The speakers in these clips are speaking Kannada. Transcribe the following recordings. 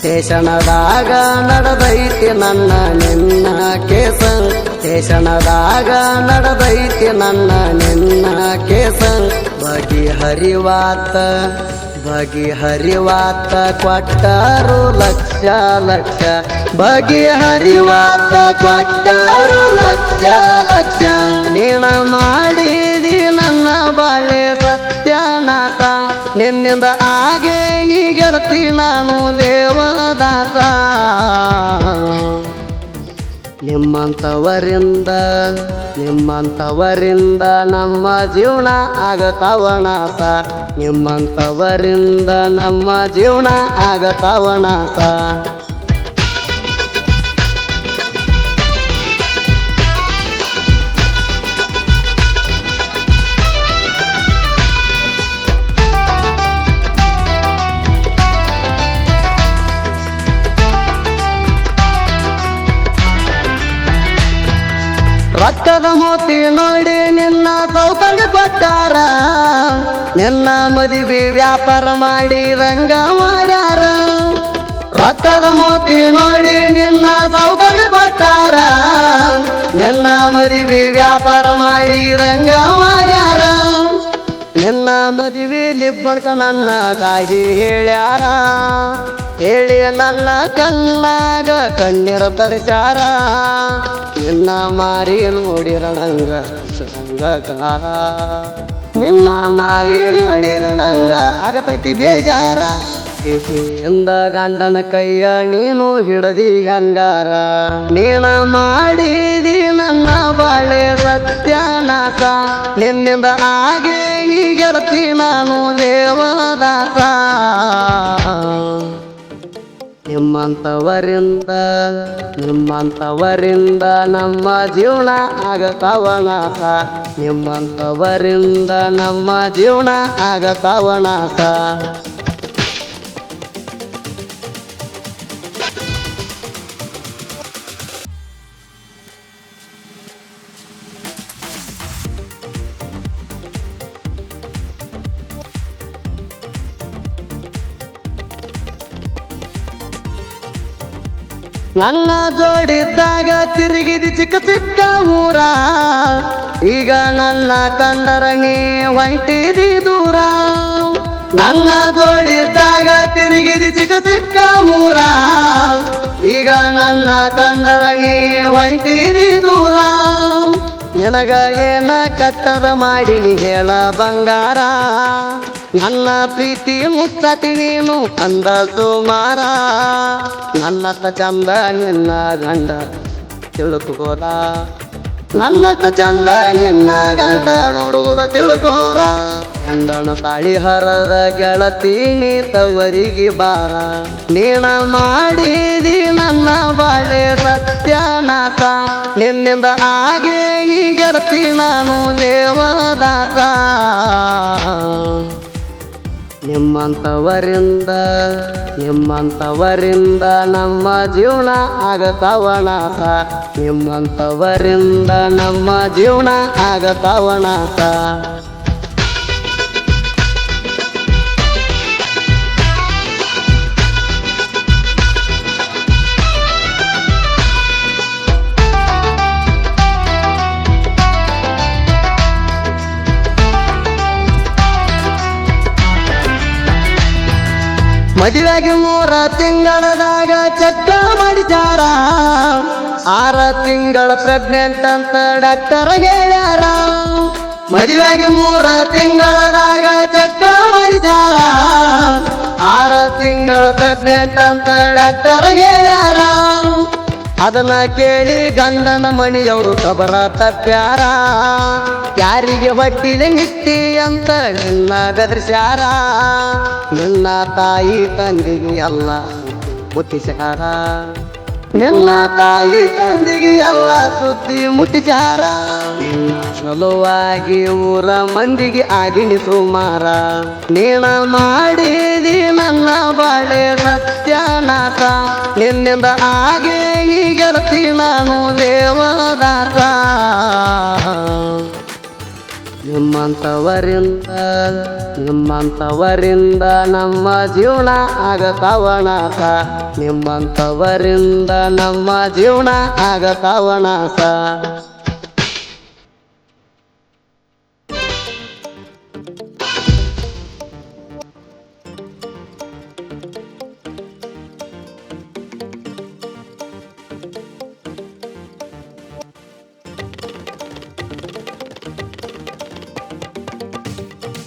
ಸ್ಟೇಷನದಾಗ ನಡೆದೈತಿ ನನ್ನ ನಿನ್ನ ಕೇಸ ಸ್ಟೇಷನದಾಗ ನಡೆದೈತಿ ನನ್ನ ನಿನ್ನ ಕೇಸ ಬಗಿ ಹರಿವಾತ ಕೊಟ್ಟರು ಲಕ್ಷ ಲಕ್ಷ. ಬಗೆಹರಿವಾತ ಕೊಟ್ಟರು ಲಕ್ಷ ಲಕ್ಷ. ನೀನ ಮಾಡಿದಿ ನನ್ನ ಬಾಳೆ ನಿನ್ನಿಂದ ಹಾಗೆ ಈಗೆರ್ತಿ ನಾನು ದೇವದಾಸ. ನಿಮ್ಮಂಥವರಿಂದ ನಿಮ್ಮಂಥವರಿಂದ ನಮ್ಮ ಜೀವನ ಆಗತವಣಾತ ನಿಮ್ಮಂಥವರಿಂದ ನಮ್ಮ ಜೀವನ ಆಗತವನಾಥ ರೊಕ್ಕದ ಮೋತಿ ನೋಡಿ ನಿನ್ನ ಸೌಕರ್ಯ ಕೊಟ್ಟಾರ. ನಿನ್ನ ಮದುವೆ ವ್ಯಾಪಾರ ಮಾಡಿ ರಂಗ ಮಾಡ್ಯಾರ. ರೊಕ್ಕದ ಮೋತಿ ನೋಡಿ ನಿನ್ನ ಸೌಕರ್ಯ ಕೊಟ್ಟಾರ. ನಿನ್ನ ಮದುವೆ ವ್ಯಾಪಾರ ಮಾಡಿ ರಂಗ ಮಾಡ್ಯಾರ. ನಿನ್ನ ಮದುವೆಯಲ್ಲಿ ಬಂತ ನನ್ನ ತಾಯಿ ಹೇಳ್ಯಾರ. ಹೇಳಿ ನನ್ನ ಕಣ್ಣಾಗ ಕಣ್ಣೀರ ತರಿಸಾರ ನಿನ್ನ ಮಾರಿ ನೋಡಿರ ನೋಡಿರಣಂಗ ಸಂಗಕಾರ. ನಿನ್ನ ಮಾರಿ ನೋಡಿರಣಂಗ ಆಗತೈತಿ ಬೇಜಾರ. ಎಂದ ಗಂಡನ ಕೈಯ ನೀನು ಹಿಡದಿ ಗಂಗಾರ ನೀನ ಮಾಡಿದಿ ನನ್ನ ಬಾಳೆ ಸತ್ಯನಾಥ ನಿನ್ನಿಂದ ಹಾಗೆ ಈಗೆರ್ತಿ ನಾನು ದೇವದಾಸ. ನಿಮ್ಮಂಥವರಿಂದ ನಿಮ್ಮಂಥವರಿಂದ ನಮ್ಮ ಜೀವನ ಆಗತವನಾಸ. ನಿಮ್ಮಂಥವರಿಂದ ನಮ್ಮ ಜೀವನ ಆಗತವನಾಥ ನನ್ನ ಜೋಡಿದ್ದಾಗ ತಿರುಗಿದಿ ಚಿಕ್ಕ ಚಿಕ್ಕ ಊರ. ಈಗ ನನ್ನ ನೀ ಹೊಂಟಿದಿ ದೂರ. ನನ್ನ ಜೋಡಿದ್ದಾಗ ತಿರುಗಿದಿ ಚಿಕ್ಕ ಚಿಕ್ಕ ಊರ. ಈಗ ನನ್ನ ನೀ ಹೊಂಟಿದಿ ದೂರ. ನಿನಗ ಏನ ಕಟ್ಟದ ಮಾಡಿ ಹೇಳ ಬಂಗಾರ. ನನ್ನ ಪ್ರೀತಿ ಮುತ್ತತಿ ನೀನು ಅಂದ ಸುಮಾರ ನನ್ನ ಚಂದ ನಿನ್ನ ಗಂಡ ತಿಳ್ಕೋರ ನನ್ನ ಚಂದ ನಿನ್ನ ಗಂಡ ನೋಡುವುದ ತಿಳ್ಕೋರ ಗಂಡನ ತಾಳಿ ಹರದ ಗೆಳತಿ ತವರಿಗೆ ಬಾರ ನೀನ ಮಾಡಿದಿ ನನ್ನ ಬಾಳೆ ಸತ್ಯನಾಥ. ನಿನ್ನಿಂದ ಹಾಗೆ ಈಗೆರ್ತಿ ನಾನು ದೇವದಾಸ ನಿಮ್ಮಂಥವರಿಂದ ನಿಮ್ಮಂಥವರಿಂದ ನಮ್ಮ ಜೀವನ ಆಗತವಣಾತ ನಿಮ್ಮಂಥವರಿಂದ ನಮ್ಮ ಜೀವನ ಆಗತವನಾಥ ಮದುವೆಗೆ ಮೂರ ತಿಂಗಳದಾಗ ಚಕ್ಕ ಮಾಡಿದಾರ ಆರ ತಿಂಗಳ ಪ್ರೆಗ್ನೆಂಟ್ ಅಂತ ಡಾಕ್ಟರ್ ಹೇಳ್ಯಾರ. ಮದುವೆಗೆ ಮೂರ ತಿಂಗಳದಾಗ ಚಕ್ಕ ಮಾಡಿದಾರ ಆರ ತಿಂಗಳ ಪ್ರೆಗ್ನೆಂಟ್ ಅಂತ ಡಾಕ್ಟರ್ ಹೇಳ್ಯಾರ. ಅದನ್ನ ಕೇಳಿ ಗಂಡನ ಮಣಿಯವರು ಕಬರ ತಪ್ಪ್ಯಾರ. ಯಾರಿಗೆ ಹೊಟ್ಟಿದೆ ಹಿಟ್ಟಿ ಅಂತ ನಿನ್ನ ಬೆದರ್ಸ್ಯಾರ. ನಿನ್ನ ತಾಯಿ ತಂದಿಗೆ ಎಲ್ಲ ಮುಟ್ಟಿಸ್ಯಾರ ನಿನ್ನ ತಾಯಿ ತಂದಿಗೆ ಎಲ್ಲ ಸುದ್ದಿ ಮುಟ್ಟಿಜಾರ. ನಲುವಾಗಿ ಊರ ಮಂದಿಗೆ ಆಗಿನಿ ಸುಮಾರ ನೀನ ಮಾಡಿದಿ ನನ್ನ ಬಾಳೆ ಸತ್ಯನಾಥ. ನಿನ್ನಿಂದ ಹಾಗೆ ಈಗರ್ತಿ ನಾನು ದೇವದಾಸ ನಿಮ್ಮಂಥವರಿಂದ ನಿಮ್ಮಂಥವರಿಂದ ನಮ್ಮ ಜೀವನ ಆಗತಾವನಾಸ ನಿಮ್ಮಂಥವರಿಂದ ನಮ್ಮ ಜೀವನ ಆಗತಾವನಾಸ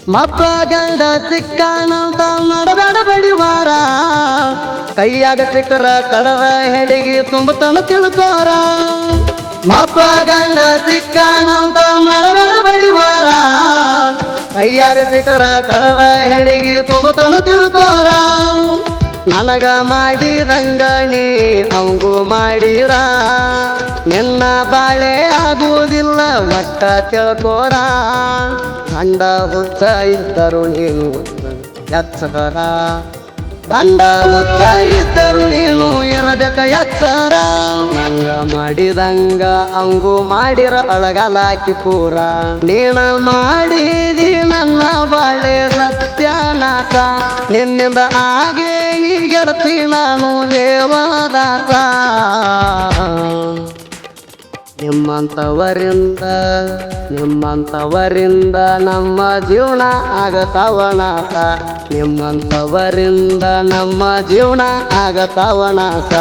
ಮಪ್ಪ ಗಂಡ ಸಿಕ್ಕಾನಂತ ನಡಬೇಡ ಬಡಿವಾರ. ಕೈಯಾಗ ಸಿಕ್ಕರ ಕಡವ ಹೆಡಿಗೆ ತುಂಬತನ ತಿಳ್ಕೋರ. ಮಪ್ಪ ಗಂಡ ಸಿಕ್ಕಾನಂತ ನಡಬೇಡ ಬಡಿವಾರ. ಕೈಯಾಗ ಸಿಕ್ಕರ ಕಡವ ಹೆಡಿಗೆ ತುಂಬತನ ತಿಳ್ಕೋರ. ನನಗ ಮಾಡಿರಂಗ ನೀ ಅವಂಗೂ ಮಾಡಿರ. ನಿನ್ನ ಬಾಳೆ ಆಗುವುದಿಲ್ಲ ಒಟ್ಟ ತಿಳ್ಕೋರ. ಗಂಡ ಹುಚ್ಚ ಇದ್ದರು ನೀನು ಎತ್ತರ. ಗಂಡ ಹುಚ್ಚ ಇದ್ದರು ನೀನು ಇರಬೇಕ ಎತ್ತರ. ನಂಗ ಮಾಡಿದಂಗ ಅಂಗು ಮಾಡಿರ ಅಳಗಲಾಕಿ ಪೂರ. ನೀನ ಮಾಡಿದಿ ನನ್ನ ಬಾಳೆ ಸತ್ಯನಾಥ. ನಿನ್ನಿಂದ ಹಾಗೆ ಈ ಗೆಳತಿ ನಾನು ದೇವದಾಸ. ನಿಮ್ಮಂಥವರಿಂದ ನಿಮ್ಮಂಥವರಿಂದ ನಮ್ಮ ಜೀವನ ಆಗತಾವನಾಸ. ನಿಮ್ಮಂಥವರಿಂದ ನಮ್ಮ ಜೀವನ ಆಗತಾವನಾಸ.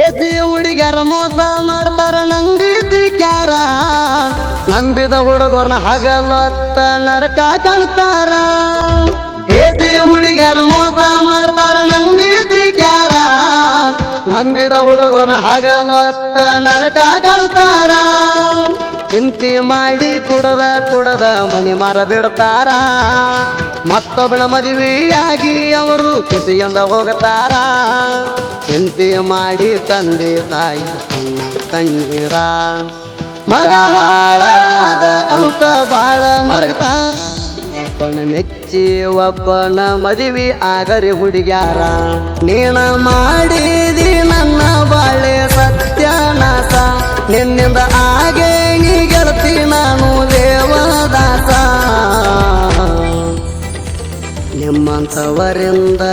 ಏಸಿ ಹುಡುಗರ ಮೋಸ ಮಾಡ್ತಾರ, ನಂಬಿದ್ದಿ ಕ್ಯಾರ ನಂಬಿದ ಹುಡುಗರ್ನ ಹಗಲತ್ತ ನರಕ ಕಾಣ್ತಾರ. ಏಸಿ ಹುಡುಗರ ಮೋಸ ಮಾಡ್ತಾರ, ನಂಬಿದ್ದಿ ಕ್ಯಾರ ನಂಬಿದ ಹುಡುಗರ್ನ ಹಗಲತ್ತ ನರಕ ಕಾಣ್ತಾರ. ಚಿಂತೆ ಮಾಡಿ ಕುಡದ ಕುಡದ ಮನಿ ಮರ ಬಿಡ್ತಾರ ಮತ್ತೊಬ್ಬಳ ಮದುವೆಯಾಗಿ ಅವರು ಖುಷಿಯಿಂದ ಹೋಗುತ್ತಾರ ಚಿಂತೆ ಮಾಡಿ ತಂದೆ ತಾಯಿ ಕಣ್ಣೀರ ಮರ ಹಾಳಾದ ಅಂತ ಬಾಳ ಮರತ. ಒಬ್ಬನ ಮೆಚ್ಚಿ ಒಬ್ಬನ ಮದುವೆ ಆಗರಿ ಹುಡುಗ್ಯಾರ. ನೀನ ಮಾಡಿದಿ ನನ್ನ ಬಾಳೆ ಸತ್ಯನಾಸ ನಿನ್ನಿಂದ ಹಾಗೆ ನಿಮ್ಮಂಥವರಿಂದ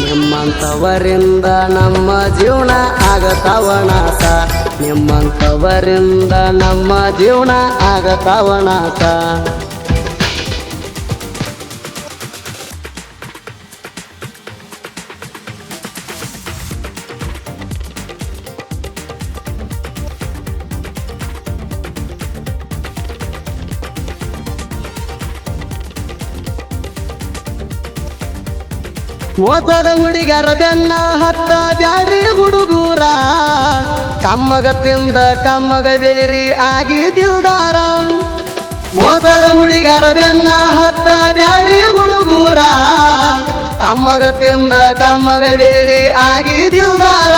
ನಿಮ್ಮಂಥವರಿಂದ ನಮ್ಮ ಜೀವನ ಆಗತಾವನಾಸ ನಿಮ್ಮಂಥವರಿಂದ ನಮ್ಮ ಜೀವನ ಆಗತಾವನಾಸ ಮೋಸದ ಹುಡುಗರ ಬೆನ್ನ ಹತ್ತ ಬ್ಯಾರಿ ಹುಡುಗೂರ. ಕಮ್ಮಗ ತಿಂದ ಕಮ್ಮಗ ಬೇರಿ ಆಗಿ ದಿಲ್ದಾರ ಓತದ ಹುಡುಗರ ಬೆನ್ನ ಹತ್ತ ಬ್ಯಾರಿ ಹುಡುಗೂರ. ಕಮ್ಮಗ ತಿಂದ ಕಮ್ಮಗ ಬೇರಿ ಆಗಿ ದಿಲ್ದಾರ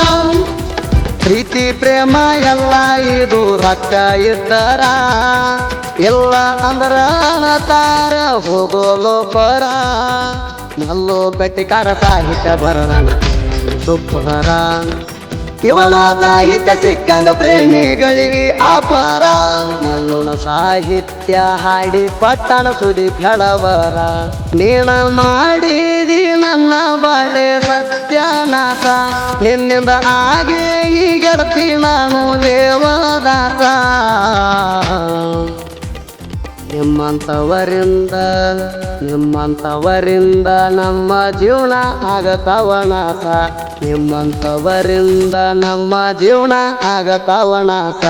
ಪ್ರೀತಿ, ಪ್ರೇಮ ಎಲ್ಲ ಇದು ರೊಕ್ಕ ಇದ್ದರ. ಎಲ್ಲ ಅಂದ್ರ ತಾರ ಹೋಗೋಲೋ ಪರ ನಲ್ಲೋ ಬೆಟ್ಟಿಕಾರ ಸಾಹಿತ್ಯ ಬರಲ್ಲ ಸುಪ್ಪರ ಇವನ ಸಾಹಿತ್ಯ ಸಿಕ್ಕಂದು ಪ್ರೇಮಿಗಳಿಗೆ ಅಪಾರ ಮಲ್ಲುನ ಸಾಹಿತ್ಯ ಹಾಡಿ ಪಟ್ಟಣ ಸುದಿ ಬೆಳವರ. ನೀನ ಮಾಡಿದಿ ನನ್ನ ಬಾಳೆ ಸತ್ಯನಾಥ. ನಿನ್ನಿಂದ ಹಾಗೆ ಈ ನಾನು ದೇವದಾಸ ನಿಮ್ಮಂಥವರಿಂದ ನಿಮ್ಮಂಥವರಿಂದ ನಮ್ಮ ಜೀವನ ಆಗತಾವನಾಸ ನಿಮ್ಮಂಥವರಿಂದ ನಮ್ಮ ಜೀವನ ಆಗತಾವನಾಸ